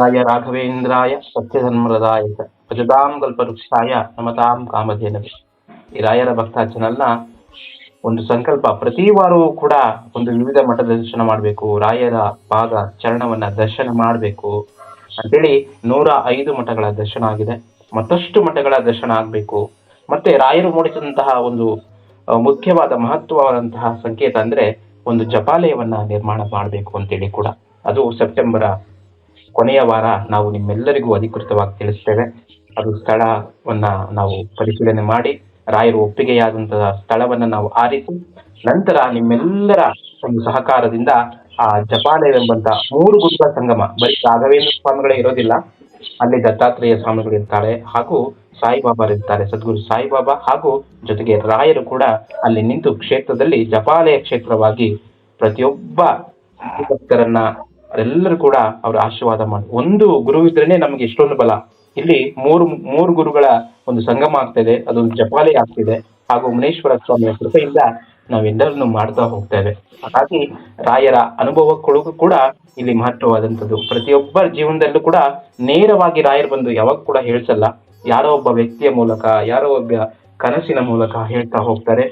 ಧ್ಯಾಯ ರಾಘವೇಂದ್ರಾಯ ಸತ್ಯಧನ್ಮೃದಾಯ ಭಜದಾಂ ಕಲ್ಪವೃಕ್ಷಾಯ ನಮತಾಂ ಕಾಮಧೇನವೇ ಈ ರಾಯರ ಭಕ್ತ ಚಾನಲ್ನ ಒಂದು ಸಂಕಲ್ಪ, ಪ್ರತಿ ವಾರವೂ ಕೂಡ ಒಂದು ವಿವಿಧ ಮಠದ ದರ್ಶನ ಮಾಡಬೇಕು, ರಾಯರ ಪಾದ ಚರಣವನ್ನ ದರ್ಶನ ಮಾಡಬೇಕು ಅಂತೇಳಿ ನೂರ ಐದು ಮಠಗಳ ದರ್ಶನ ಆಗಿದೆ. ಮತ್ತಷ್ಟು ಮಠಗಳ ದರ್ಶನ ಆಗಬೇಕು. ಮತ್ತೆ ರಾಯರು ಮೂಡಿಸಿದಂತಹ ಒಂದು ಮುಖ್ಯವಾದ ಮಹತ್ವವಾದಂತಹ ಸಂಕೇತ ಅಂದ್ರೆ ಒಂದು ಜಪಾಲಯವನ್ನ ನಿರ್ಮಾಣ ಮಾಡಬೇಕು ಅಂತೇಳಿ ಕೂಡ. ಅದು ಸೆಪ್ಟೆಂಬರ್ ಕೊನೆಯ ವಾರ ನಾವು ನಿಮ್ಮೆಲ್ಲರಿಗೂ ಅಧಿಕೃತವಾಗಿ ತಿಳಿಸ್ತೇವೆ. ಅದು ಸ್ಥಳವನ್ನ ನಾವು ಪರಿಶೀಲನೆ ಮಾಡಿ, ರಾಯರು ಒಪ್ಪಿಗೆಯಾದಂತಹ ಸ್ಥಳವನ್ನ ನಾವು ಆರಿಸಿ, ನಂತರ ನಿಮ್ಮೆಲ್ಲರ ಒಂದು ಸಹಕಾರದಿಂದ ಆ ಜಪಾಲಯವೆಂಬಂತ ಮೂರು ಗುರುಗಳ ಸಂಗಮ, ಬರೀ ರಾಘವೇಂದ್ರ ಸ್ವಾಮಿಗಳೇ ಇರೋದಿಲ್ಲ, ಅಲ್ಲಿ ದತ್ತಾತ್ರೇಯ ಸ್ವಾಮಿಗಳು ಇರ್ತಾರೆ, ಹಾಗೂ ಸಾಯಿಬಾಬಾ ಇರ್ತಾರೆ, ಸದ್ಗುರು ಸಾಯಿಬಾಬಾ, ಹಾಗೂ ಜೊತೆಗೆ ರಾಯರು ಕೂಡ ಅಲ್ಲಿ ನಿಂತು ಕ್ಷೇತ್ರದಲ್ಲಿ ಜಪಾಲಯ ಕ್ಷೇತ್ರವಾಗಿ ಪ್ರತಿಯೊಬ್ಬ ಭಕ್ತರನ್ನ ಎಲ್ಲರೂ ಕೂಡ ಅವರ ಆಶೀರ್ವಾದ ಮಾಡಿ, ಒಂದು ಗುರು ಇದ್ರೇನೆ ನಮ್ಗೆ ಇಷ್ಟೊಂದು ಬಲ. ಇಲ್ಲಿ ಮೂರು ಮೂರು ಗುರುಗಳ ಒಂದು ಸಂಗಮ ಆಗ್ತಿದೆ ಅದೊಂದು ಜಪಾಲಿ ಆಗ್ತಿದೆ, ಹಾಗೂ ಮುನೇಶ್ವರ ಸ್ವಾಮಿಯ ಕೃಪೆಯಿಂದ ನಾವೆಲ್ಲರನ್ನು ಮಾಡ್ತಾ ಹೋಗ್ತೇವೆ ಹಾಗಾಗಿ ರಾಯರ ಅನುಭವಕ್ಕೂ ಕೂಡ ಇಲ್ಲಿ ಮಹತ್ವವಾದಂಥದ್ದು. ಪ್ರತಿಯೊಬ್ಬರ ಜೀವನದಲ್ಲೂ ಕೂಡ ನೇರವಾಗಿ ರಾಯರ್ ಬಂದು ಯಾವಾಗ ಕೂಡ ಹೇಳ್ಸಲ್ಲ. ಯಾರೋ ಒಬ್ಬ ವ್ಯಕ್ತಿಯ ಮೂಲಕ, ಯಾರೋ ಒಬ್ಬ ಕನಸಿನ ಮೂಲಕ ಹೇಳ್ತಾ ಹೋಗ್ತಾರೆ.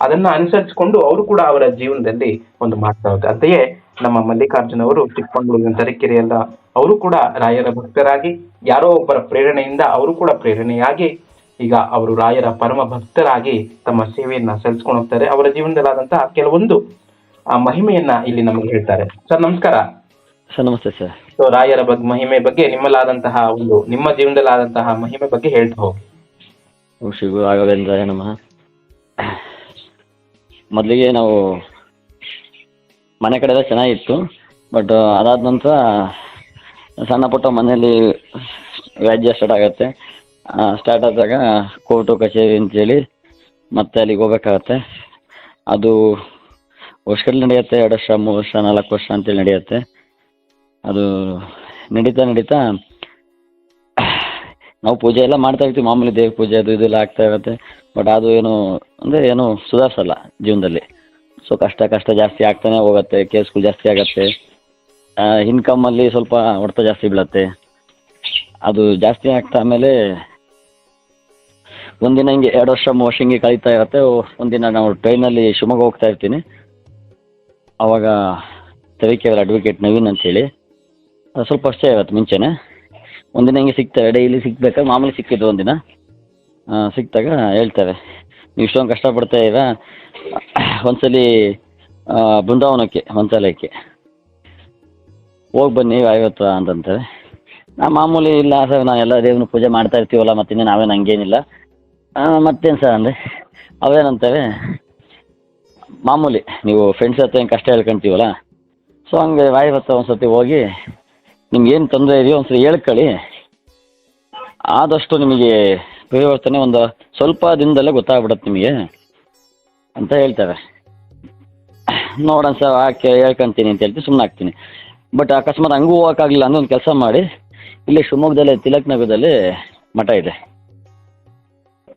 ಅದನ್ನ ಅನುಸರಿಸಿಕೊಂಡು ಅವರು ಕೂಡ ಅವರ ಜೀವನದಲ್ಲಿ ಒಂದು ಮಾಡ್ತಾ ಹೋಗ್ತಾರೆ ಅಂತೆಯೇ ನಮ್ಮ ಮಲ್ಲಿಕಾರ್ಜುನ ಅವರು ಚಿಕ್ಕಮಗಳೂರಿನ ತರೀಕೆರೆಯಲ್ಲ ಅವರು ಕೂಡ ರಾಯರ ಭಕ್ತರಾಗಿ ಯಾರೋ ಒಬ್ಬರ ಪ್ರೇರಣೆಯಿಂದ ಅವರು ಕೂಡ ಪ್ರೇರಣೆಯಾಗಿ ಈಗ ಅವರು ರಾಯರ ಪರಮ ಭಕ್ತರಾಗಿ ತಮ್ಮ ಸೇವೆಯನ್ನ ಸಲ್ಲಿಸ್ಕೊಂಡು ಹೋಗ್ತಾರೆ. ಅವರ ಜೀವನದಲ್ಲಾದಂತಹ ಕೆಲವೊಂದು ಆ ಮಹಿಮೆಯನ್ನ ಇಲ್ಲಿ ನಮಗೆ ಹೇಳ್ತಾರೆ. ಸರ್ ನಮಸ್ಕಾರ. ಸರ್ ನಮಸ್ತೆ ಸರ್. ಸೊ ರಾಯರ ಬಗ್ಗೆ ಮಹಿಮೆ ಬಗ್ಗೆ ನಿಮ್ಮಲ್ಲಾದಂತಹ ಒಂದು ನಿಮ್ಮ ಜೀವನದಲ್ಲಾದಂತಹ ಮಹಿಮೆ ಬಗ್ಗೆ ಹೇಳ್ತಾ ಹೋಗಿ. ಗುರು ರಾಘವೇಂದ್ರಾಯ ನಮಃ. ಮೊದಲಿಗೆ ನಾವು ಮನೆ ಕಡೆ ಎಲ್ಲ ಚೆನ್ನಾಗಿತ್ತು. ಬಟ್ ಅದಾದ ನಂತರ, ಸಣ್ಣ ಪುಟ್ಟ ಮನೆಯಲ್ಲಿ ವ್ಯಾಜ್ಯ ಸ್ಟಾರ್ಟ್ ಆಗುತ್ತೆ. ಸ್ಟಾರ್ಟ್ ಆದಾಗ ಕೋರ್ಟು, ಕಚೇರಿ ಅಂತೇಳಿ ಮತ್ತೆ ಅಲ್ಲಿಗೆ ಹೋಗ್ಬೇಕಾಗತ್ತೆ. ಅದು ವರ್ಷಗಳು ನಡೆಯುತ್ತೆ, ಎರಡು ವರ್ಷ, ಮೂರು ವರ್ಷ, ನಾಲ್ಕು ವರ್ಷ ಅಂತೇಳಿ ನಡೆಯುತ್ತೆ. ಅದು ನಡೀತಾ ನಡೀತಾ ನಾವು ಪೂಜೆ ಎಲ್ಲ ಮಾಡ್ತಾ ಇರ್ತೀವಿ, ಮಾಮೂಲಿ ದೇವ್ರ ಪೂಜೆ ಅದು ಇದೆಲ್ಲ ಆಗ್ತಾ ಇರುತ್ತೆ. ಬಟ್ ಅದು ಏನು, ಅಂದರೆ ಏನು ಸುಧಾರಿಸಲ್ಲ ಜೀವನದಲ್ಲಿ. ಸೊ ಕಷ್ಟ ಕಷ್ಟ ಜಾಸ್ತಿ ಆಗ್ತಾನೆ ಹೋಗುತ್ತೆ ಕೇಸ್ಗಳು ಜಾಸ್ತಿ ಆಗುತ್ತೆ. ಇನ್ಕಮಲ್ಲಿ ಸ್ವಲ್ಪ ಹೊಡೆತ ಜಾಸ್ತಿ ಬೀಳತ್ತೆ. ಅದು ಜಾಸ್ತಿ ಆಗ್ತಾ ಆಮೇಲೆ ಒಂದಿನ ಹಿಂಗೆ ಎರಡು ವರ್ಷ ವರ್ಷ ಹಿಂಗೆ ಕಳೀತಾ ಇರುತ್ತೆ. ಒಂದಿನ ನಾವು ಟ್ರೈನಲ್ಲಿ ಶಿವಮೊಗ್ಗ ಹೋಗ್ತಾ ಇರ್ತೀನಿ. ಆವಾಗ ತರೀಕೆರೆ ಅಡ್ವೊಕೇಟ್ ನವೀನ್ ಅಂತ ಹೇಳಿ ಸ್ವಲ್ಪ ಅಷ್ಟೇ ಇವತ್ತು ಮುಂಚೆನೆ. ಒಂದಿನ ಹಿಂಗೆ ಸಿಗ್ತಾರೆ ಡೈಲಿ ಸಿಗ್ಬೇಕಾದ್ರೆ ಮಾಮೂಲಿ ಸಿಕ್ಕಿದ್ದು ಒಂದಿನ. ಸಿಕ್ಕಿದಾಗ ಹೇಳ್ತಾರೆ. ನೀವು ಇಷ್ಟೊಂದು ಕಷ್ಟಪಡ್ತಾ ಇದ್ದೀರಾ? ಒಂದ್ಸಲಿ ಬೃಂದಾವನಕ್ಕೆ ಮಂತ್ರಾಲಯಕ್ಕೆ ಹೋಗಿ ಬನ್ನಿ, ಐವತ್ತು ಅಂತಂತಾರೆ ನಾ ಮಾಮೂಲಿ ಇಲ್ಲ, ಸರ್, ನಾವು ಎಲ್ಲ ದೇವ್ರನ್ನ ಪೂಜೆ ಮಾಡ್ತಾ ಇರ್ತೀವಲ್ಲ ಮತ್ತೆ ನಾವೇನು ಹಂಗೇನಿಲ್ಲ. ಮತ್ತೇನು ಸರ್ ಅಂದರೆ? ಅವೇನಂತಾರೆ ಮಾಮೂಲಿ, ನೀವು ಫ್ರೆಂಡ್ಸ್ ಹತ್ರ ಏನು ಕಷ್ಟ ಹೇಳ್ಕೊಂತೀವಲ್ಲ? ಸೊ ಹಂಗೆ ವಾಯುವತ್ತ ಒಂದು ಸರ್ತಿ ಹೋಗಿ, ನಿಮ್ಗೆ ಏನು ತೊಂದರೆ ಇದೆಯೋ ಒಂದ್ಸರಿ ಹೇಳ್ಕೊಳ್ಳಿ. ಆದಷ್ಟು ನಿಮಗೆ ಪರಿವರ್ತನೆ ಒಂದು ಸ್ವಲ್ಪ ದಿನದಲ್ಲೇ ಗೊತ್ತಾಗ್ಬಿಡತ್ತೆ ನಿಮಗೆ ಅಂತ ಹೇಳ್ತಾರೆ. ನೋಡೋಣ ಸರ್ ಆಕೆ ಹೇಳ್ಕೊಂತೀನಿ ಅಂತ ಹೇಳ್ತೀನಿ ಸುಮ್ಮನೆ ಹಾಕ್ತೀನಿ. ಬಟ್ ಅಕಸ್ಮಾತ್ ಹಂಗೂ ಹೋಗೋಕ್ಕಾಗಲಿಲ್ಲ ಅಂದ್ರೆ ಒಂದು ಕೆಲಸ ಮಾಡಿ. ಇಲ್ಲಿ ಶಿವಮೊಗ್ಗದಲ್ಲಿ, ತಿಲಕ್ ನಗರದಲ್ಲಿ ಮಠ ಇದೆ.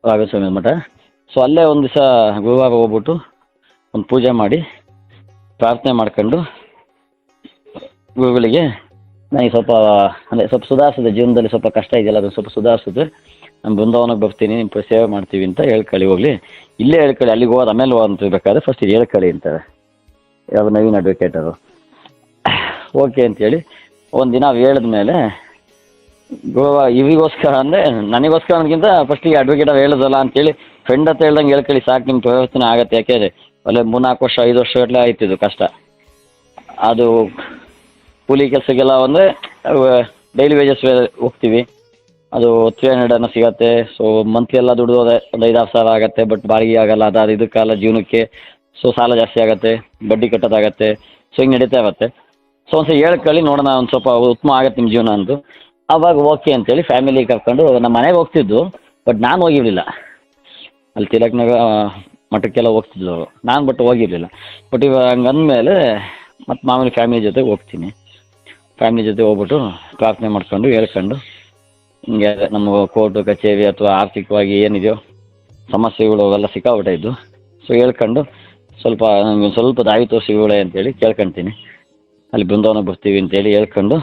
ರಾಘಸ್ವಾಮಿ ಮಠ. ಸೊ ಅಲ್ಲೇ ಒಂದು ದಿವಸ ಗುರುವಾರ ಹೋಗ್ಬಿಟ್ಟು ಒಂದು ಪೂಜೆ ಮಾಡಿ ಪ್ರಾರ್ಥನೆ ಮಾಡ್ಕೊಂಡು ಗುರುಗಳಿಗೆ ನನಗೆ ಸ್ವಲ್ಪ, ಅಂದರೆ ಸ್ವಲ್ಪ ಸುಧಾರಿಸಿದೆ, ಜೀವನದಲ್ಲಿ ಸ್ವಲ್ಪ ಕಷ್ಟ ಇದೆಯಲ್ಲ, ಅದನ್ನು ಸ್ವಲ್ಪ ಸುಧಾರಿಸಿದ್ರೆ ನಾನು ಬೃಂದಾವನಕ್ಕೆ ಬರ್ತೀನಿ ನಿಮ್ಮ ಸೇವೆ ಮಾಡ್ತೀವಿ ಅಂತ ಹೇಳ್ಕಳಿ, ಹೋಗ್ಲಿ. ಇಲ್ಲೇ ಹೇಳ್ಕೊಳ್ಳಿ ಅಲ್ಲಿಗೆ ಹೋದ ಆಮೇಲೆ ಹೋದ ಬೇಕಾದ್ರೆ ಫಸ್ಟ್ ಇದು ಹೇಳ್ಕಳಿ ಅಂತಾರೆ. ಯಾವ ನವೀನ್ ಅಡ್ವೊಕೇಟರು ಓಕೆ ಅಂತೇಳಿ ಒಂದು ದಿನ ಹೇಳಿದ ಮೇಲೆ, ಗೋವಾ, ಇವಿಗೋಸ್ಕರ ಅಂದರೆ ನನಗೋಸ್ಕರ ಅನ್ನೋದಕ್ಕಿಂತ ಫಸ್ಟಿಗೆ ಅಡ್ವೊಕೇಟ್ ಅವ್ರು ಹೇಳಿದಲ್ಲ ಅಂತೇಳಿ ಫ್ರೆಂಡ್ ಅಂತ ಹೇಳ್ದಂಗೆ ಹೇಳ್ಕೊಳ್ಳಿ ಸಾಕು ನಿಮ್ಮ ಪರಿವರ್ತನೆ ಆಗತ್ತೆ. ಯಾಕೆಂದರೆ ಅಲ್ಲೇ ಮೂರ್ನಾಲ್ಕು ವರ್ಷ, ಐದು ವರ್ಷ ಗಟ್ಟಲೆ ಆಯ್ತಿದ್ದು ಕಷ್ಟ. ಅದು ಕೂಲಿ ಕೆಲಸಕ್ಕೆಲ್ಲ ಅಂದರೆ ಡೈಲಿ ವೇಜಸ್ ಹೋಗ್ತೀವಿ. ಅದು ತ್ರೀ ಹಂಡ್ರೆಡ್ ಸಿಗತ್ತೆ. ಸೊ ಮಂತ್ಲಿ ಎಲ್ಲ ದುಡ್ಡು ಅದೇ ಒಂದು ಐದಾರು ಸಾವಿರ ಆಗುತ್ತೆ ಬಟ್ ಬಾಡಿಗೆ ಆಗಲ್ಲ. ಅದು ಇದಕ್ಕೆಲ್ಲ ಜೀವನಕ್ಕೆ ಸೊ ಸಾಲ ಜಾಸ್ತಿ ಆಗುತ್ತೆ, ಬಡ್ಡಿ ಕಟ್ಟೋದಾಗತ್ತೆ. ಸೊ ಹಿಂಗೆ ನಡೀತಾ ಇರುತ್ತೆ. ಸೊ ಒಂದ್ಸಲ ಹೇಳ್ಕೊಳ್ಳಿ ನೋಡೋಣ, ಒಂದು ಸ್ವಲ್ಪ ಉತ್ತಮ ಆಗತ್ತೆ ನಿಮ್ಮ ಜೀವನ ಅಂದು. ಆವಾಗ ಓಕೆ ಅಂತೇಳಿ ಫ್ಯಾಮಿಲಿ ಕರ್ಕೊಂಡು ನಮ್ಮ ಮನೆಗೆ ಹೋಗ್ತಿದ್ದು ಬಟ್ ನಾನು ಹೋಗಿರಲಿಲ್ಲ. ಅಲ್ಲಿ ತಿಲಕ್ನಾಗ ಮಠಕ್ಕೆಲ್ಲ ಹೋಗ್ತಿದ್ದು ನಾನು ಬಟ್ ಹೋಗಿರಲಿಲ್ಲ. ಬಟ್ ಇವಾಗ ಅಂದಮೇಲೆ ಮತ್ತು ಮಾಮೂಲಿ ಫ್ಯಾಮಿಲಿ ಜೊತೆ ಹೋಗ್ತೀನಿ. ಫ್ಯಾಮಿಲಿ ಜೊತೆ ಹೋಗ್ಬಿಟ್ಟು ಪ್ರಾರ್ಥನೆ ಮಾಡ್ಕೊಂಡು ಹೇಳ್ಕೊಂಡು ಹಿಂಗೆ ನಮ್ಮ ಕೋರ್ಟು ಕಚೇರಿ ಅಥವಾ ಆರ್ಥಿಕವಾಗಿ ಏನಿದೆಯೋ ಸಮಸ್ಯೆಗಳು ಅವೆಲ್ಲ ಸಿಕ್ಕಾಬಿಟ್ಟೆ ಇದ್ದು. ಸೊ ಹೇಳ್ಕೊಂಡು ಸ್ವಲ್ಪ ನಮಗೆ ಸ್ವಲ್ಪ ದಾರಿ ತೋರಿಸಿಗಳೆ ಅಂತೇಳಿ ಕೇಳ್ಕೊಂತೀನಿ. ಅಲ್ಲಿ ಬೃಂದಾವನ ಬರ್ತೀವಿ ಅಂತೇಳಿ ಹೇಳ್ಕೊಂಡು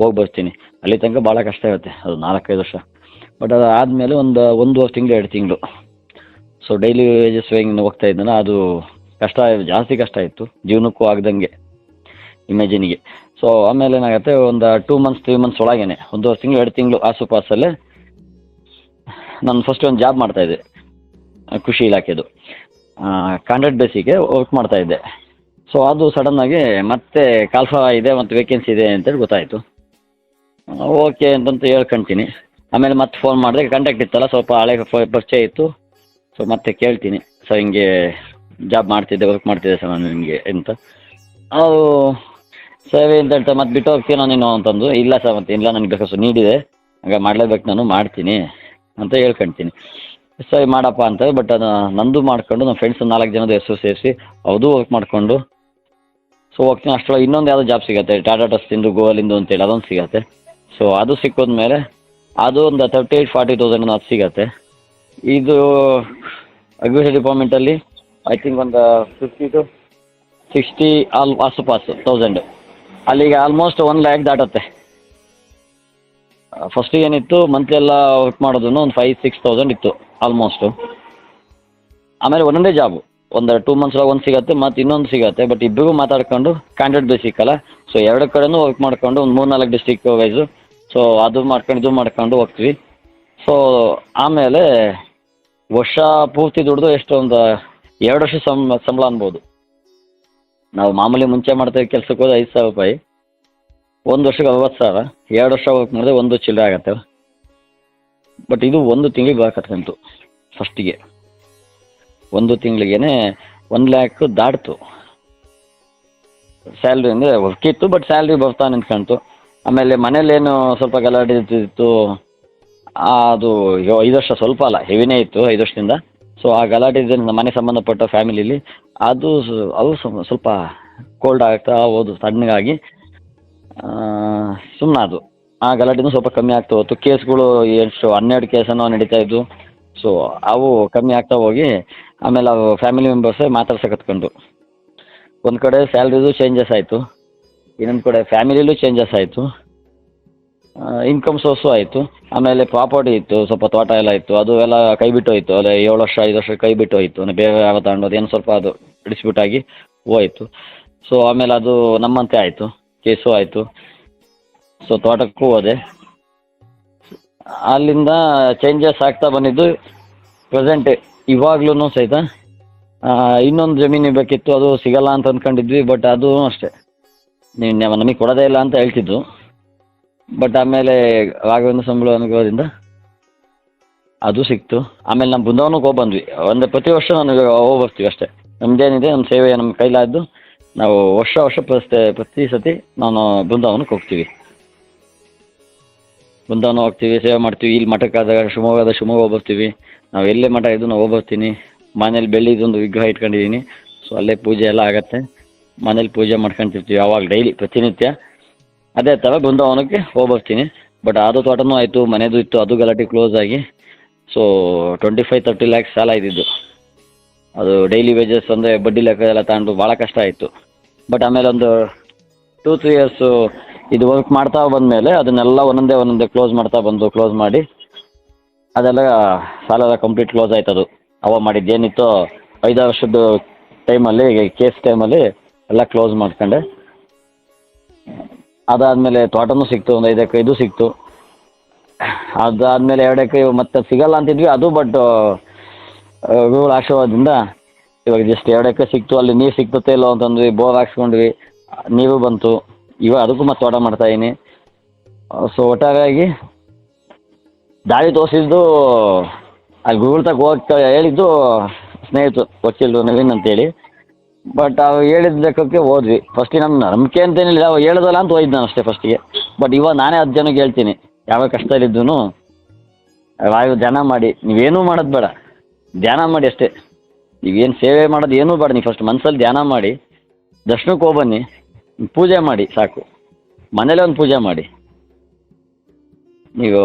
ಹೋಗಿ ಬರ್ತೀನಿ. ಅಲ್ಲಿ ತನಕ ಭಾಳ ಕಷ್ಟ ಇರುತ್ತೆ, ಅದು ನಾಲ್ಕೈದು ವರ್ಷ. ಬಟ್ ಅದು ಆದಮೇಲೆ ಒಂದು ಒಂದೂವರೆ ತಿಂಗಳು, ಎರಡು ತಿಂಗಳು. ಸೊ ಡೈಲಿ ವೇಜಸ್ ಹೆಂಗೆ ಹೋಗ್ತಾ ಇದ್ದಾನೆ ಅದು ಕಷ್ಟ, ಜಾಸ್ತಿ ಕಷ್ಟ ಇತ್ತು. ಜೀವನಕ್ಕೂ ಆಗ್ದಂಗೆ ಇಮೇಜಿನಿಗೆ ಸೊ ಆಮೇಲೆ ಏನಾಗುತ್ತೆ, ಒಂದು ಟೂ ಮಂತ್ಸ್ ತ್ರೀ ಮಂತ್ಸ್ ಒಳಗೇನೆ, ಒಂದೂವರೆ ತಿಂಗಳು, ಎರಡು ತಿಂಗಳು ಆಸುಪಾಸಲ್ಲೇ ನಾನು ಫಸ್ಟ್ ಒಂದು ಜಾಬ್ ಮಾಡ್ತಾ ಇದ್ದೆ, ಕೃಷಿ ಇಲಾಖೆದು. ಕಾಂಟ್ರಾಕ್ಟ್ ಬೇಸಿಗೆ ವರ್ಕ್ ಮಾಡ್ತಾ ಇದ್ದೆ. ಸೊ ಅದು ಸಡನ್ನಾಗಿ ಮತ್ತೆ ಕಾಲ್ಫಾ ಇದೆ ಮತ್ತು ವೇಕೆನ್ಸಿ ಇದೆ ಅಂತೇಳಿ ಗೊತ್ತಾಯಿತು. ಓಕೆ ಅಂತಂತ ಹೇಳ್ಕೊಂತೀನಿ. ಆಮೇಲೆ ಮತ್ತೆ ಫೋನ್ ಮಾಡಿದೆ ಕಾಂಟ್ಯಾಕ್ಟ್ ಇತ್ತಲ್ಲ, ಸ್ವಲ್ಪ ಹಳೆ ಪರಿಚಯ ಇತ್ತು. ಸೊ ಮತ್ತೆ ಕೇಳ್ತೀನಿ ಸೊ ಹಿಂಗೆ ಜಾಬ್ ಮಾಡ್ತಿದ್ದೆ ವರ್ಕ್ ಮಾಡ್ತಿದ್ದೆ ಸರ್ ನಾನು ನಿಮಗೆ ಅಂತ. ಅವರು ಸೇವೆ ಅಂತ ಹೇಳ್ತಾ ಮತ್ತೆ ಬಿಟ್ಟು ಹೋಗ್ತೀನೋ ನೀನು ಅಂತಂದು, ಇಲ್ಲ ಸರ್, ಮತ್ತೆ ಇಲ್ಲ, ನನಗೆ ಬೇಕಾದಷ್ಟು ನೀಡಿದೆ. ಹಾಗೆ ಮಾಡಲೇಬೇಕು ನಾನು, ಮಾಡ್ತೀನಿ ಅಂತ ಹೇಳ್ಕೊಂತೀನಿ. ಸರಿ ಮಾಡಪ್ಪ ಅಂತ ಬಟ್ ಅದು ನಂದು ಮಾಡ್ಕೊಂಡು ನಮ್ಮ ಫ್ರೆಂಡ್ಸ್ ನಾಲ್ಕು ಜನದ ಹೆಸರು ಸೇರಿಸಿ ಅದು ವರ್ಕ್ ಮಾಡಿಕೊಂಡು ಸೊ ಹೋಗ್ತೀನಿ. ಅಷ್ಟರೊಳಗೆ ಇನ್ನೊಂದು ಯಾವುದೋ ಜಾಬ್ ಸಿಗುತ್ತೆ ಟಾಟಾ ಟಸ್ಟಿಂದು ಗೋವಲಿಂದು ಅಂತೇಳಿ ಅದೊಂದು ಸಿಗುತ್ತೆ. ಸೊ ಅದು ಸಿಕ್ಕೋದ್ಮೇಲೆ ಅದು ಒಂದು ತರ್ಟಿ ಏಯ್ಟ್ ಫಾರ್ಟಿ ತೌಸಂಡ್ ಅದು ಸಿಗತ್ತೆ. ಇದು ಅಗ್ರಿಕಲ್ಚರ್ ಡಿಪಾರ್ಟ್ಮೆಂಟಲ್ಲಿ ಐ ಥಿಂಕ್ ಒಂದು ಫಿಫ್ಟಿ ಟು ಸಿಕ್ಸ್ಟಿ ಆಲ್ ಆಸುಪಾಸು ತೌಸಂಡ್ ಅಲ್ಲಿಗೆ ಆಲ್ಮೋಸ್ಟ್ ಒನ್ ಲ್ಯಾಕ್ ದಾಟತ್ತೆ. ಫಸ್ಟ್ ಏನಿತ್ತು ಮಂತ್ಲಿ ಎಲ್ಲ ವರ್ಕ್ ಮಾಡೋದು ಒಂದು ಫೈವ್ ಸಿಕ್ಸ್ ತೌಸಂಡ್ ಇತ್ತು ಆಲ್ಮೋಸ್ಟು ಆಮೇಲೆ ಒಂದೊಂದೇ ಜಾಬು ಒಂದು ಟೂ ಮಂತ್ಸ್ ಒಳಗೆ ಒಂದು ಸಿಗತ್ತೆ, ಮತ್ತು ಇನ್ನೊಂದು ಸಿಗತ್ತೆ ಬಟ್ ಇಬ್ಬರಿಗೂ ಮಾತಾಡ್ಕೊಂಡು ಕಾಂಟ್ರಾಕ್ಟ್ ಬೇಸಿಕ್ಕಲ್ಲ ಸೊ ಎರಡು ಕಡೆನೂ ವರ್ಕ್ ಮಾಡ್ಕೊಂಡು ಒಂದು ಮೂರು ನಾಲ್ಕು ಡಿಸ್ಟಿಕ್ ವೈಸು ಸೊ ಅದು ಮಾಡ್ಕೊಂಡು ಇದು ಮಾಡ್ಕೊಂಡು ಹೋಗ್ತೀವಿ. ಸೊ ಆಮೇಲೆ ವರ್ಷ ಪೂರ್ತಿ ದುಡ್ದು ಎಷ್ಟು ಒಂದು ಎರಡು ವರ್ಷ ಸಂಬ, ಸಂಬಳ ಅನ್ಬೋದು. ನಾವು ಮಾಮೂಲಿ ಮುಂಚೆ ಮಾಡ್ತೇವೆ ಕೆಲ್ಸಕ್ಕೆ ಹೋದ್ರೆ ಐದು ಸಾವಿರ ರೂಪಾಯಿ. ಒಂದು ವರ್ಷಕ್ಕೆ ಅರವತ್ತು ಸಾವಿರ. ಎರಡು ವರ್ಷ ವರ್ಕ್ ಮಾಡಿದ್ರೆ ಒಂದು ಚಿಲ್ಲರೆ ಆಗತ್ತೆ. ಬಟ್ ಇದು ಒಂದು ತಿಂಗಳಿಗೆ ಬರಕತ್ತಂತು ಫಸ್ಟಿಗೆ ಒಂದು ತಿಂಗಳಿಗೇನೆ ಒಂದು ಲ್ಯಾಕ್ ದಾಟ್ತು. ಸ್ಯಾಲ್ರಿ ಅಂದರೆ ವರ್ಕ್ ಇತ್ತು ಬಟ್ ಸ್ಯಾಲ್ರಿ ಬರ್ತಾ ನಿಂತ್ಕೊಂತು ಆಮೇಲೆ ಮನೇಲೇನು ಸ್ವಲ್ಪ ಗಲಾಟೆ ಇರ್ತಿತ್ತು. ಅದು ಐದು ವರ್ಷ ಸ್ವಲ್ಪ ಅಲ್ಲ ಹೆವಿನೇ ಇತ್ತು ಐದು ವರ್ಷದಿಂದ. ಸೊ ಆ ಗಲಾಟೆ ಇದರಿಂದ ಮನೆ ಸಂಬಂಧಪಟ್ಟ ಫ್ಯಾಮಿಲಿಲಿ ಅದು ಅದು ಸ್ವಲ್ಪ ಕೋಲ್ಡ್ ಆಗ್ತಾ ಹೋದು ತಣ್ಣಗಾಗಿ ಸುಮ್ಮನೆ ಅದು ಆ ಗಲಾಟೆನೂ ಸ್ವಲ್ಪ ಕಮ್ಮಿ ಆಗ್ತಾ ಹೋಯ್ತು ಕೇಸ್ಗಳು ಎಷ್ಟು ಹನ್ನೆರಡು ಕೇಸನ್ನು ನಡೀತಾ ಇದ್ದವು ಸೊ ಅವು ಕಮ್ಮಿ ಆಗ್ತಾ ಹೋಗಿ, ಆಮೇಲೆ ಅವು ಫ್ಯಾಮಿಲಿ ಮೆಂಬರ್ಸೇ ಮಾತಾಡ್ಸಕತ್ಕೊಂಡು ಒಂದು ಕಡೆ ಸ್ಯಾಲ್ರಿದು ಚೇಂಜಸ್ ಆಯಿತು. ಇನ್ನೊಂದು ಕಡೆ ಫ್ಯಾಮಿಲಿಲೂ ಚೇಂಜಸ್ ಆಯಿತು. ಇನ್ಕಮ್ ಸೋರ್ಸು ಆಯಿತು. ಆಮೇಲೆ ಪ್ರಾಪರ್ಟಿ ಇತ್ತು, ಸ್ವಲ್ಪ ತೋಟ ಎಲ್ಲ ಇತ್ತು, ಅದು ಎಲ್ಲ ಕೈ ಬಿಟ್ಟು ಹೋಯಿತು. ಅದೇ ಏಳು ವರ್ಷ, ಐದು ವರ್ಷ ಕೈ ಬಿಟ್ಟು ಹೋಯಿತು. ಬೇರೆ ಯಾವ ತಗೊಂಡೋದು, ಏನು ಸ್ವಲ್ಪ ಅದು ಡಿಸ್ಪ್ಯೂಟ್ ಆಗಿ ಹೋಯ್ತು. ಸೊ ಆಮೇಲೆ ಅದು ನಮ್ಮಂತೆ ಆಯಿತು. ಕೇಸು ಆಯಿತು. ಸೊ ತೋಟಕ್ಕೂ ಹೋದೆ. ಅಲ್ಲಿಂದ ಚೇಂಜಸ್ ಆಗ್ತಾ ಬಂದಿದ್ದು ಪ್ರೆಸೆಂಟ್ ಇವಾಗ್ಲೂ ಸಹಿತ. ಇನ್ನೊಂದು ಜಮೀನು ಬೇಕಿತ್ತು, ಅದು ಸಿಗಲ್ಲ ಅಂತ ಅಂದ್ಕೊಂಡಿದ್ವಿ ಬಟ್ ಅದು ಅಷ್ಟೇ. ನೀವು ನಮಗೆ ಕೊಡೋದೇ ಇಲ್ಲ ಅಂತ ಹೇಳ್ತಿದ್ದು ಬಟ್ ಆಮೇಲೆ ರಾಘವೇಂದ್ರ ಸಂಬಳ ಅನುಗ್ರಹದಿಂದ ಅದು ಸಿಕ್ತು. ಆಮೇಲೆ ನಮ್ಮ ಬೃಂದಾವನಕ್ಕೆ ಹೋಗಿ ಬಂದ್ವಿ. ಒಂದು ಪ್ರತಿ ವರ್ಷ ನಾನು ಹೋಗಿ ಬರ್ತೀವಿ ಅಷ್ಟೇ. ನಮ್ದೇನಿದೆ, ನಮ್ಮ ಸೇವೆ ನಮ್ಮ ಕೈಲಾದ್ದು. ನಾವು ವರ್ಷ ವರ್ಷ ಪ್ರಸ್ತೆ ಪ್ರತಿ ಸತಿ ನಾನು ಬೃಂದಾವನಕ್ಕೆ ಹೋಗ್ತೀವಿ. ಬೃಂದಾವನ ಹೋಗ್ತೀವಿ, ಸೇವೆ ಮಾಡ್ತೀವಿ. ಇಲ್ಲಿ ಮಠಕ್ಕಾದಾಗ ಶಿವಮೊಗ್ಗದ ಶಿವಮೊಗ್ಗ ಬರ್ತೀವಿ. ನಾವು ಎಲ್ಲೇ ಮಠ ಇದ್ದು ನಾವು ಹೋಗಿ ಬರ್ತೀನಿ. ಮನೇಲಿ ಬೆಳ್ಳಿದೊಂದು ವಿಗ್ರಹ ಇಟ್ಕೊಂಡಿದ್ದೀನಿ. ಸೊ ಅಲ್ಲೇ ಪೂಜೆ ಎಲ್ಲ ಆಗತ್ತೆ. ಮನೇಲಿ ಪೂಜೆ ಮಾಡ್ಕೊಂತಿರ್ತೀವಿ ಅವಾಗ ಡೈಲಿ ಪ್ರತಿನಿತ್ಯ. ಅದೇ ಥರ ಬೃಂದಾವನಕ್ಕೆ ಹೋಗಿ ಬರ್ತೀನಿ ಬಟ್ ಅದು ತೋಟನೂ ಆಯಿತು, ಮನೆದು ಇತ್ತು, ಅದು ಗಲಾಟೆ ಕ್ಲೋಸ್ ಆಗಿ. So twenty five thirty lakhs ಸಾಲ ಇದ್ದಿದ್ದು. ಅದು ಡೈಲಿ ವೇಜಸ್ ಅಂದರೆ ಬಡ್ಡಿ ಲೆಕ್ಕ ಎಲ್ಲ ತಗೊಂಡು ಭಾಳ ಕಷ್ಟ ಆಯಿತು. ಬಟ್ ಆಮೇಲೆ ಒಂದು ಟೂ ತ್ರೀ ಇಯರ್ಸು ಇದು ವರ್ಕ್ ಮಾಡ್ತಾ ಬಂದಮೇಲೆ ಅದನ್ನೆಲ್ಲ ಒಂದೊಂದೇ ಒಂದೊಂದೇ ಕ್ಲೋಸ್ ಮಾಡ್ತಾ ಬಂದು ಕ್ಲೋಸ್ ಮಾಡಿ ಅದೆಲ್ಲ ಸಾಲ ಎಲ್ಲ ಕಂಪ್ಲೀಟ್ ಕ್ಲೋಸ್ ಆಯ್ತು ಅದು. ಅವ ಮಾಡಿದ್ದೇನಿತ್ತೋ ಐದಾರು ವರ್ಷದ ಟೈಮಲ್ಲಿ ಕೇಸ್ ಟೈಮಲ್ಲಿ ಎಲ್ಲ ಕ್ಲೋಸ್ ಮಾಡ್ಕೊಂಡೆ. ಅದಾದಮೇಲೆ ತೋಟನೂ ಸಿಕ್ತು, ಒಂದು ಐದು ಇದು ಸಿಕ್ತು. ಅದಾದಮೇಲೆ ಎರಡು ಎಕರೆ ಮತ್ತೆ ಸಿಗಲ್ಲ ಅಂತಿದ್ವಿ, ಅದು ಬಟ್ ಗುರುಗಳ ಆಶೀರ್ವಾದದಿಂದ ಇವಾಗ ಜಸ್ಟ್ ಎರಡು ಎಕರೆ ಸಿಕ್ತು, ಅಲ್ಲಿ ನೀರು ಸಿಕ್ತತೆ ಇಲ್ಲ ಅಂತಂದ್ವಿ ಬೋರ್ ಹಾಕ್ಸ್ಕೊಂಡ್ವಿ, ನೀರು ಬಂತು. ಇವಾಗ ಅದಕ್ಕೂ ಮತ್ತೆ ತೋಟ ಮಾಡ್ತಾಯಿದ್ದೀನಿ ಸೊ ಒಟ್ಟಾರೆಯಾಗಿ ದಾರಿ ತೋರಿಸಿದ್ದು, ಅಲ್ಲಿ ಗೂಗಲ್ ತಗ ಹೋಗ್ತಾ ಹೇಳಿದ್ದು ಸ್ನೇಹಿತರು ಗೊತ್ತಿಲ್ಲ ನವೀನ್ ಅಂತೇಳಿ. ಬಟ್ ಅವ್ರು ಹೇಳಿದ ಲೆಕ್ಕಕ್ಕೆ ಹೋದ್ವಿ. ಫಸ್ಟಿಗೆ ನಮ್ಮ ನಂಬಿಕೆ ಅಂತೇನಿಲ್ಲ ಅವ ಹೇಳೋದಲ್ಲ ಅಂತ ಹೋಯ್ತು ನಾನು ಅಷ್ಟೇ ಫಸ್ಟಿಗೆ ಬಟ್ ಇವಾಗ ನಾನೇ ಹತ್ತು ಜನಕ್ಕೆ ಹೇಳ್ತೀನಿ ಯಾವ ಕಷ್ಟದಲ್ಲಿದ್ದೂ ವಾಯು ಧ್ಯಾನ ಮಾಡಿ, ನೀವೇನೂ ಮಾಡೋದು ಬೇಡ. ಧ್ಯಾನ ಮಾಡಿ ಅಷ್ಟೇ. ನೀವೇನು ಸೇವೆ ಮಾಡೋದು ಏನೂ ಬೇಡ, ನೀವು ಫಸ್ಟ್ ಮನಸ್ಸಲ್ಲಿ ಧ್ಯಾನ ಮಾಡಿ, ದರ್ಶನಕ್ಕೆ ಹೋಗ್ಬನ್ನಿ ಪೂಜೆ ಮಾಡಿ, ಸಾಕು. ಮನೇಲೇ ಒಂದು ಪೂಜೆ ಮಾಡಿ. ನೀವು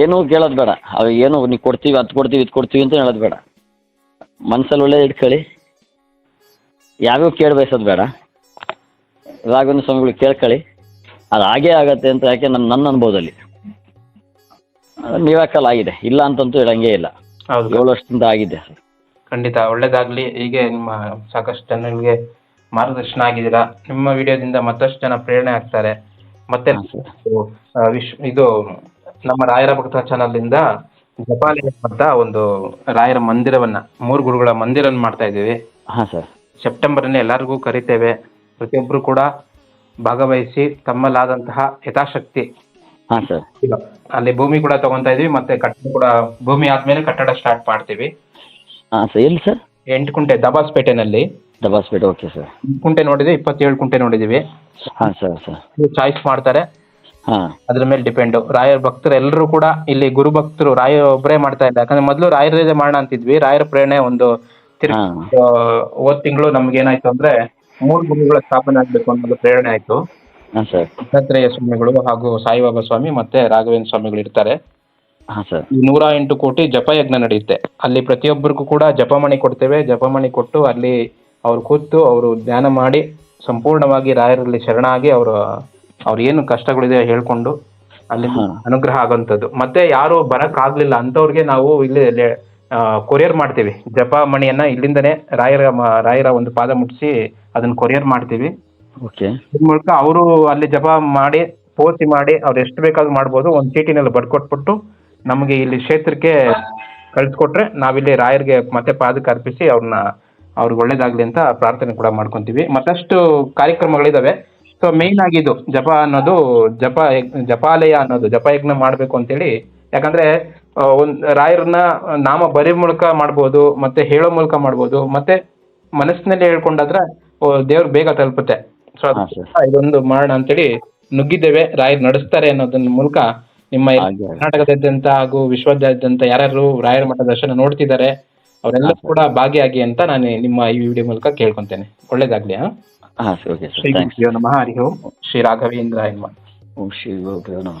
ಏನೂ ಕೇಳೋದು ಬೇಡ ಅವಾಗ ಏನು ನೀವು ಕೊಡ್ತೀವಿ, ಅದು ಕೊಡ್ತೀವಿ, ಇದು ಕೊಡ್ತೀವಿ ಅಂತ ಹೇಳೋದು ಬೇಡ. ಮನ್ಸಲ್ಲಿ ಒಳ್ಳೆ ಇಟ್ಕೊಳ್ಳಿ. ಯಾವ್ಯಾವ ಕೇಳಿ ಬಯಸೋದು ಬೇಡ. ರಾಘವೇಂದ್ರ ಸ್ವಾಮಿಗಳು ಕೇಳ್ಕೊಳ್ಳಿ ಅದು ಹಾಗೇ ಆಗತ್ತೆ ಅಂತ ಯಾಕೆ ನನ್ನ ನನ್ನ ಅನುಭವದಲ್ಲಿ. ಮಿರಾಕಲ್ ಆಗಿದೆ. ಇಲ್ಲ ಅಂತಂತೂ ಹೇಳಂಗೇ ಇಲ್ಲ. ಹೌದು. ಏಳು ವರ್ಷದಿಂದ ಆಗಿದೆ ಖಂಡಿತ ಒಳ್ಳೇದಾಗ್ಲಿ. ಹೀಗೆ ನಿಮ್ಮ ಸಾಕಷ್ಟು ಜನಗಳಿಗೆ ಮಾರ್ಗದರ್ಶನ ಆಗಿದ್ದೀರಾ. ನಿಮ್ಮ ವಿಡಿಯೋದಿಂದ ಮತ್ತಷ್ಟು ಜನ ಪ್ರೇರಣೆ ಆಗ್ತಾರೆ. ಮತ್ತೆ ಆ, ವಿಶ್ ಇದು ನಮ್ಮ ರಾಯರ ಭಕ್ತ ಚಾನಲ್ ಇಂದ ಜಪಾಲಯ ಅಂತ ಒಂದು ರಾಯರ ಮಂದಿರವನ್ನ ಮೂರು ಗುರುಗಳ ಮಂದಿರವನ್ನು ಮಾಡ್ತಾ ಇದ್ದೀವಿ. ಹಾಂ ಸರ್. ಸೆಪ್ಟೆಂಬರ್ನಲ್ಲಿ ಎಲ್ಲರಿಗೂ ಕರಿತೇವೆ. ಪ್ರತಿಯೊಬ್ಬರು ಕೂಡ ಭಾಗವಹಿಸಿ ತಮ್ಮಲ್ಲಾದಂತಹ ಯಥಾಶಕ್ತಿ. ಹಾ ಸರ್ ಇಲ್ಲ ಅಲ್ಲಿ ಭೂಮಿ ಕೂಡ ತಗೊಂತಾ ಇದೀವಿ ಮತ್ತೆ ಕಟ್ಟಡ ಕೂಡ ಭೂಮಿ ಆದ್ಮೇಲೆ ಕಟ್ಟಡ ಸ್ಟಾರ್ಟ್ ಮಾಡ್ತೀವಿ. ಹಾ ಸರ್ ಎಲ್ಲಿ ಸರ್ ಎಂಟು ಕುಂಟೆ ದಬಾಸ್ಪೇಟೆನಲ್ಲಿ. ದಬಾಸ್ಪೇಟೆ ಓಕೆ ಸರ್ ಕುಂಟೆ ನೋಡಿದ್ವಿ ಇಪ್ಪತ್ತೇಳು ಕುಂಟೆ ನೋಡಿದೀವಿ. ಹಾಂ ಸರ್ ಸರ್ ಚಾಯ್ಸ್ ಮಾಡ್ತಾರೆ. ಹಾಂ. ಅದ್ರ ಮೇಲೆ ಡಿಪೆಂಡ್ ರಾಯರ ಭಕ್ತರು ಎಲ್ಲರೂ ಕೂಡ ಇಲ್ಲಿ ಗುರು ಭಕ್ತರು ರಾಯ ಒಬ್ಬರೇ ಮಾಡ್ತಾ ಇಲ್ಲ. ಯಾಕಂದ್ರೆ ಮೊದಲು ರಾಯರದೇ ಮಾಡೋಣ ಅಂತಿದ್ವಿ. ರಾಯರ ಪ್ರೇರಣೆ ಒಂದು ತಿರ್ಗಿ ಹೋದ ತಿಂಗಳು ನಮ್ಗೆ ಏನಾಯ್ತು ಅಂದ್ರೆ ಮೂರು ಗುರುಗಳ ಸ್ಥಾಪನೆ ಆಗ್ಬೇಕು ಅನ್ನೋದು ಪ್ರೇರಣೆ ಆಯ್ತು. ಹಾಂ ಸರ್. ದತ್ತಾತ್ರೇಯ ಸ್ವಾಮಿಗಳು ಹಾಗೂ ಸಾಯಿಬಾಬಾ ಸ್ವಾಮಿ ಮತ್ತೆ ರಾಘವೇಂದ್ರ ಸ್ವಾಮಿಗಳು ಇರ್ತಾರೆ. ಹಾಂ ಸರ್. ಈ ನೂರ ಎಂಟು ಕೋಟಿ ಜಪಯಜ್ಞ ನಡೆಯುತ್ತೆ. ಅಲ್ಲಿ ಪ್ರತಿಯೊಬ್ಬರಿಗೂ ಕೂಡ ಜಪಮಣಿ ಕೊಡ್ತೇವೆ. ಜಪಮಣಿ ಕೊಟ್ಟು ಅಲ್ಲಿ ಅವ್ರು ಕೂತು ಅವರು ಧ್ಯಾನ ಮಾಡಿ ಸಂಪೂರ್ಣವಾಗಿ ರಾಯರಲ್ಲಿ ಶರಣಾಗಿ ಅವರು ಅವ್ರ ಏನು ಕಷ್ಟಗಳಿದೆ ಹೇಳ್ಕೊಂಡು ಅಲ್ಲಿ ಅನುಗ್ರಹ ಆಗೋಂಥದ್ದು ಮತ್ತೆ ಯಾರು ಬರಕ್ ಆಗ್ಲಿಲ್ಲ ಅಂತವ್ರಿಗೆ ನಾವು ಇಲ್ಲಿ ಕೊರಿಯರ್ ಮಾಡ್ತೀವಿ. ಜಪ ಮಣಿಯನ್ನ ಇಲ್ಲಿಂದನೇ ರಾಯರ ರಾಯರ ಒಂದು ಪಾದ ಮುಟ್ಟಿಸಿ ಅದನ್ನ ಕೊರಿಯರ್ ಮಾಡ್ತೀವಿ. ಓಕೆ ಇದ್ರ ಮೂಲಕ ಅವರು ಅಲ್ಲಿ ಜಪ ಮಾಡಿ ಪೋಸಿ ಮಾಡಿ ಅವ್ರು ಎಷ್ಟು ಬೇಕಾದ್ರೂ ಮಾಡ್ಬೋದು. ಒಂದು ಚೀಟಿನಲ್ಲಿ ಬರ್ಕೊಟ್ಬಿಟ್ಟು ನಮಗೆ ಇಲ್ಲಿ ಕ್ಷೇತ್ರಕ್ಕೆ ಕಳ್ಸಿಕೊಟ್ರೆ ನಾವಿಲ್ಲಿ ರಾಯರಿಗೆ ಮತ್ತೆ ಪಾದಕ್ಕೆ ಅರ್ಪಿಸಿ ಅವ್ರನ್ನ ಅವ್ರಿಗೆ ಒಳ್ಳೇದಾಗ್ಲಿ ಅಂತ ಪ್ರಾರ್ಥನೆ ಕೂಡ ಮಾಡ್ಕೊಂತೀವಿ. ಮತ್ತಷ್ಟು ಕಾರ್ಯಕ್ರಮಗಳಿದಾವೆ. ಸೊ ಮೇನ್ ಆಗಿ ಇದು ಜಪ ಅನ್ನೋದು ಜಪ ಜಪಾಲಯ ಅನ್ನೋದು ಜಪಯಜ್ಞ ಮಾಡಬೇಕು ಅಂತೇಳಿ. ಯಾಕಂದ್ರೆ ಒಂದ್ ರಾಯರನ್ನ ನಾಮ ಬರೀ ಮೂಲಕ ಮಾಡ್ಬೋದು ಮತ್ತೆ ಹೇಳೋ ಮೂಲಕ ಮಾಡ್ಬೋದು ಮತ್ತೆ ಮನಸ್ಸಿನಲ್ಲಿ ಹೇಳ್ಕೊಂಡಾದ್ರೆ ದೇವ್ರು ಬೇಗ ತಲುಪುತ್ತೆ. ಸೊ ಇದೊಂದು ಮಾಡೋಣ ಅಂತೇಳಿ ನುಗ್ಗಿದ್ದೇವೆ. ರಾಯರು ನಡೆಸ್ತಾರೆ ಅನ್ನೋದನ್ನ ಮೂಲಕ ನಿಮ್ಮ. ಕರ್ನಾಟಕದಾದ್ಯಂತ ಹಾಗೂ ವಿಶ್ವದಾದ್ಯಂತ ಯಾರ್ಯಾರು ರಾಯರ ಮಠ ದರ್ಶನ ನೋಡ್ತಿದ್ದಾರೆ ಅವರೆಲ್ಲ ಕೂಡ ಭಾಗಿಯಾಗಿ ಅಂತ ನಾನು ನಿಮ್ಮ ಈ ವಿಡಿಯೋ ಮೂಲಕ ಕೇಳ್ಕೊಂತೇನೆ. ಒಳ್ಳೇದಾಗ್ಲಿ ಹಾ? ಹಾಂ ಸರ್ ಓಕೆ ಶ್ರೀ ನಮಃ. ಹರಿ ಓಂ. ಶ್ರೀ ರಾಘವೇಂದ್ರ ಎನ್ನುವ ಓಂ ಶ್ರೀ ನಮಃ.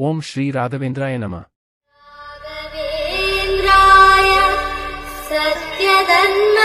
ओम श्री राघवेंद्राय नमः। सत्यदन्म